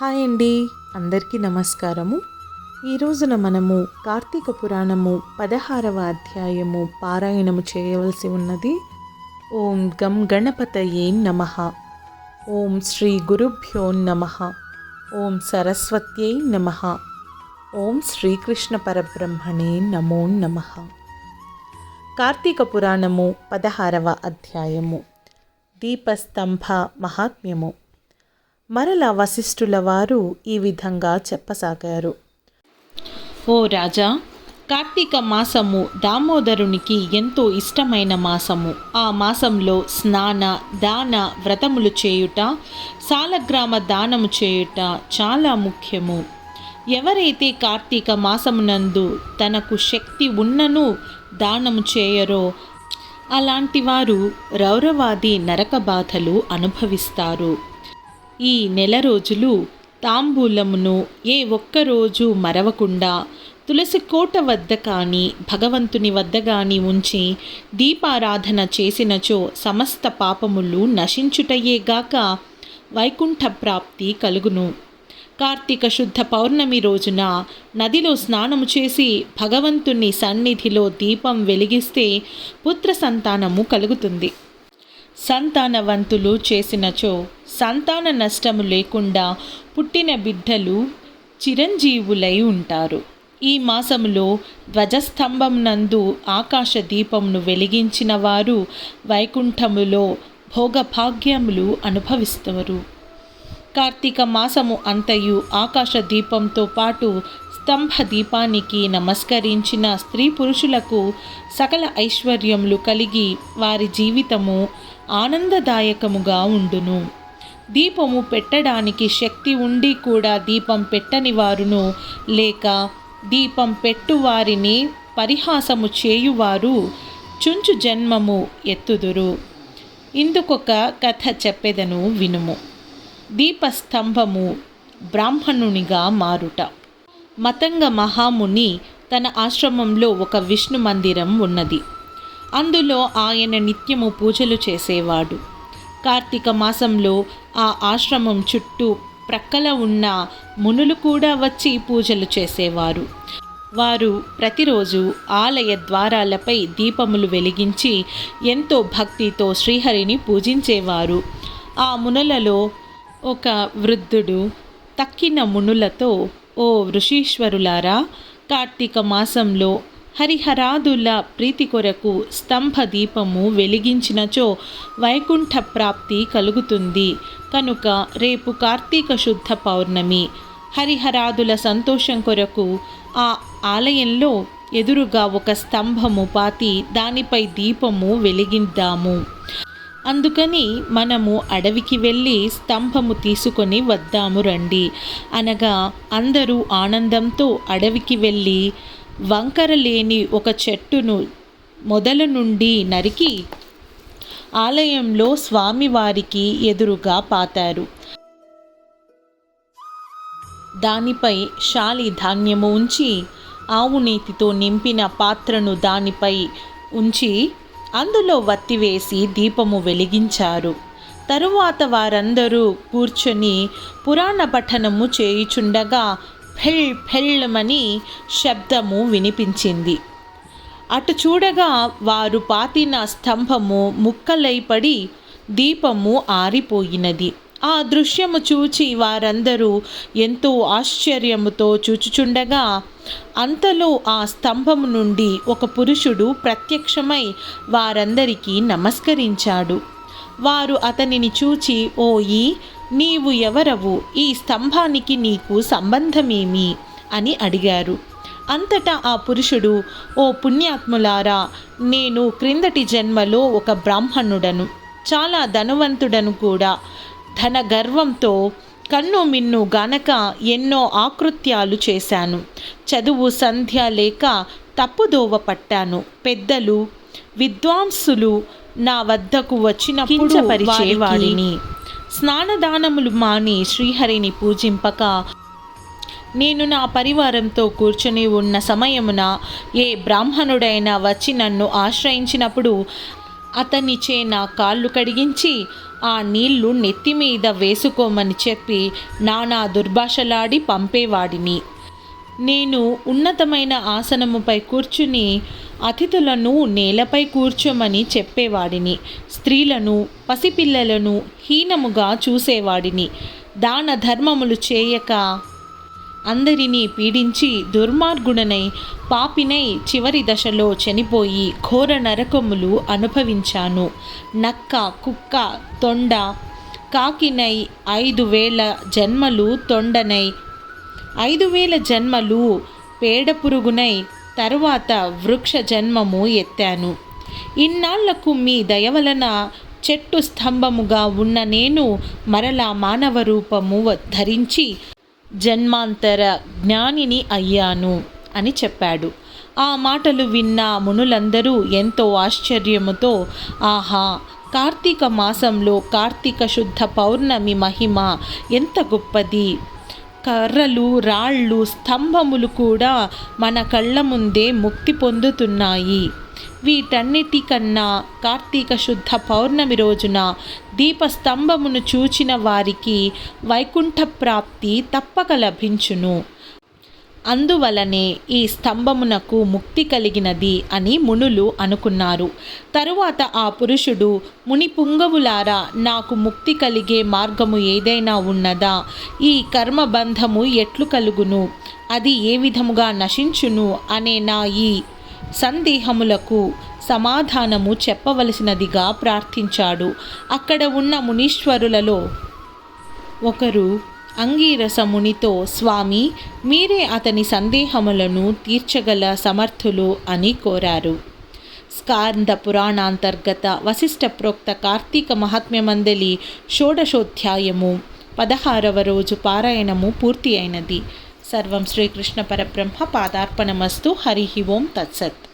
Hi అండి. అందరికీ నమస్కారము. ఈ రోజున మనము కార్తీక పురాణము పదహారవ అధ్యాయము పారాయణము చేయవలసి ఉన్నది. ఓం గం గణపతయే నమ. ఓం శ్రీ గురుభ్యో నమ. ఓం సరస్వత్యై నమ. ఓం శ్రీకృష్ణ పరబ్రహ్మణే నమో నమ. కార్తీక పురాణము పదహారవ అధ్యాయము. దీపస్తంభ మహాత్మ్యము. మరల వశిష్ఠుల వారు ఈ విధంగా చెప్పసాగారు. ఓ రాజా కార్తీక మాసము దామోదరునికి ఎంతో ఇష్టమైన మాసము. ఆ మాసంలో స్నాన దాన వ్రతములు చేయుట సాలగ్రామ దానము చేయుట చాలా ముఖ్యము. ఎవరైతే కార్తీక మాసమునందు తనకు శక్తి ఉన్నను దానము చేయరో అలాంటి వారు రౌరవాది నరక బాధలు అనుభవిస్తారు. ఈ నెల రోజులు తాంబూలమును ఏ ఒక్కరోజు మరవకుండా తులసి కోట వద్ద కానీ భగవంతుని వద్ద కానీ ఉంచి దీపారాధన చేసినచో సమస్త పాపములు నశించుటయేగాక వైకుంఠ ప్రాప్తి కలుగును. కార్తీక శుద్ధ పౌర్ణమి రోజున నదిలో స్నానము చేసి భగవంతుని సన్నిధిలో దీపం వెలిగిస్తే పుత్ర సంతానము కలుగుతుంది. సంతానవంతులు చేసినచో సంతాన నష్టము లేకుండా పుట్టిన బిడ్డలు చిరంజీవులై ఉంటారు. ఈ మాసములో ధ్వజస్తంభం నందు ఆకాశ దీపమును వెలిగించిన వారు వైకుంఠములో భోగభాగ్యములు అనుభవిస్తారు. కార్తీక మాసము అంతయు ఆకాశ దీపంతో పాటు స్తంభ దీపానికి నమస్కరించిన స్త్రీ పురుషులకు సకల ఐశ్వర్యములు కలిగి వారి జీవితము ఆనందదాయకముగా ఉండును. దీపము పెట్టడానికి శక్తి ఉండి కూడా దీపం పెట్టని వారును లేక దీపం పెట్టువారిని పరిహాసము చేయువారు చుంచు జన్మము ఎత్తుదురు. ఇందుకొక కథ చెప్పెదను వినుము. దీపస్తంభము బ్రాహ్మణునిగా మారుట. మతంగ మహాముని తన ఆశ్రమంలో ఒక విష్ణు మందిరం ఉన్నది. అందులో ఆయన నిత్యము పూజలు చేసేవాడు. కార్తీక మాసంలో ఆ ఆశ్రమం చుట్టూ ప్రక్కల ఉన్న మునులు కూడా వచ్చి పూజలు చేసేవారు. వారు ప్రతిరోజు ఆలయ ద్వారాలపై దీపములు వెలిగించి ఎంతో భక్తితో శ్రీహరిని పూజించేవారు. ఆ మునులలో ఒక వృద్ధుడు తక్కిన మునులతో ఓ ఋషీశ్వరులారా కార్తీక మాసంలో హరిహరాదుల ప్రీతి కొరకు స్తంభ దీపము వెలిగించినచో వైకుంఠ ప్రాప్తి కలుగుతుంది. కనుక రేపు కార్తీక శుద్ధ పౌర్ణమి. హరిహరాదుల సంతోషం కొరకు ఆ ఆలయంలో ఎదురుగా ఒక స్తంభము పాతి దానిపై దీపము వెలిగిద్దాము. అందుకని మనము అడవికి వెళ్ళి స్తంభము తీసుకొని వద్దాము రండి. అనగా అందరూ ఆనందంతో అడవికి వెళ్ళి వంకర లేని ఒక చెట్టును మొదల నుండి నరికి ఆలయంలో స్వామివారికి ఎదురుగా పాతారు. దానిపై శాలి ధాన్యము ఉంచి ఆవు నీతితో నింపిన పాత్రను దానిపై ఉంచి అందులో వత్తి వేసి దీపము వెలిగించారు. తరువాత వారందరూ కూర్చొని పురాణ పఠనము చేయుచుండగా ఫెల్ ఫెళ్ళమని శబ్దము వినిపించింది. అటు చూడగా వారు పాతిన స్తంభము ముక్కలైపడి దీపము ఆరిపోయినది. ఆ దృశ్యము చూచి వారందరూ ఎంతో ఆశ్చర్యముతో చూచుచుండగా అంతలో ఆ స్తంభము నుండి ఒక పురుషుడు ప్రత్యక్షమై వారందరికీ నమస్కరించాడు. వారు అతనిని చూచి ఓయి నీవు ఎవరవు? ఈ స్తంభానికి నీకు సంబంధమేమి? అని అడిగారు. అంతటా ఆ పురుషుడు ఓ పుణ్యాత్ములారా నేను క్రిందటి జన్మలో ఒక బ్రాహ్మణుడను చాలా ధనవంతుడను కూడా. ధన గర్వంతో కన్ను మిన్ను గనక ఎన్నో ఆకృత్యాలు చేశాను. చదువు సంధ్య లేక తప్పుదోవ పట్టాను. పెద్దలు విద్వాంసులు నా వద్దకు వచ్చినప్పుడు పరిచేవాడిని స్నానదానములు మాని శ్రీహరిని పూజింపక నేను నా పరివారంతో కూర్చొని ఉన్న సమయమున ఏ బ్రాహ్మణుడైనా వచ్చి నన్ను ఆశ్రయించినప్పుడు అతనిచే నా కాళ్ళు కడిగించి ఆ నీళ్ళు నెత్తి మీద వేసుకోమని చెప్పి నానా దుర్భాషలాడి పంపేవాడిని. నేను ఉన్నతమైన ఆసనముపై కూర్చుని అతిథులను నేలపై కూర్చోమని చెప్పేవాడిని. స్త్రీలను పసిపిల్లలను హీనముగా చూసేవాడిని. దాన ధర్మములు చేయక అందరినీ పీడించి దుర్మార్గుడనై పాపినై చివరి దశలో చనిపోయి ఘోర నరకములు అనుభవించాను. నక్క కుక్క తొండ కాకినై ఐదు వేల జన్మలు తొండనై ఐదు వేల జన్మలు పేడ పురుగునై తరువాత వృక్ష జన్మము ఎత్తాను. ఇన్నాళ్ళకు మీ దయ వలన చెట్టు స్తంభముగా ఉన్న నేను మరలా మానవ రూపము ధరించి జన్మాంతర జ్ఞానిని అయ్యాను అని చెప్పాడు. ఆ మాటలు విన్న మునులందరూ ఎంతో ఆశ్చర్యముతో ఆహా! కార్తీక మాసంలో కార్తీక శుద్ధ పౌర్ణమి మహిమ ఎంత గొప్పది! కర్రలు రాళ్ళు స్తంభములు కూడా మన కళ్ళ ముందే ముక్తి పొందుతున్నాయి. వీటన్నిటికన్నా కార్తీక శుద్ధ పౌర్ణమి రోజున దీపస్తంభమును చూచిన వారికి వైకుంఠ ప్రాప్తి తప్పక లభించును. అందువలనే ఈ స్తంభమునకు ముక్తి కలిగినది అని మునులు అనుకున్నారు. తరువాత ఆ పురుషుడు ముని పుంగవులారా నాకు ముక్తి కలిగే మార్గము ఏదైనా ఉన్నదా? ఈ కర్మబంధము ఎట్లు కలుగును? అది ఏ విధముగా నశించును? అనే నా ఈ సందేహములకు సమాధానము చెప్పవలసినదిగా ప్రార్థించాడు. అక్కడ ఉన్న మునీశ్వరులలో ఒకరు అంగీరసమునితో స్వామి మీరే అతని సందేహములను తీర్చగల సమర్థులు అని కోరారు. స్కాంద పురాణాంతర్గత వశిష్ఠ ప్రోక్త కార్తీక మహాత్మ్యమందలి షోడశోధ్యాయము పదహారవ రోజు పారాయణము పూర్తి అయినది. సర్వం శ్రీకృష్ణ పరబ్రహ్మ పాదార్పణమస్తు. హరి ఓం తత్సత్.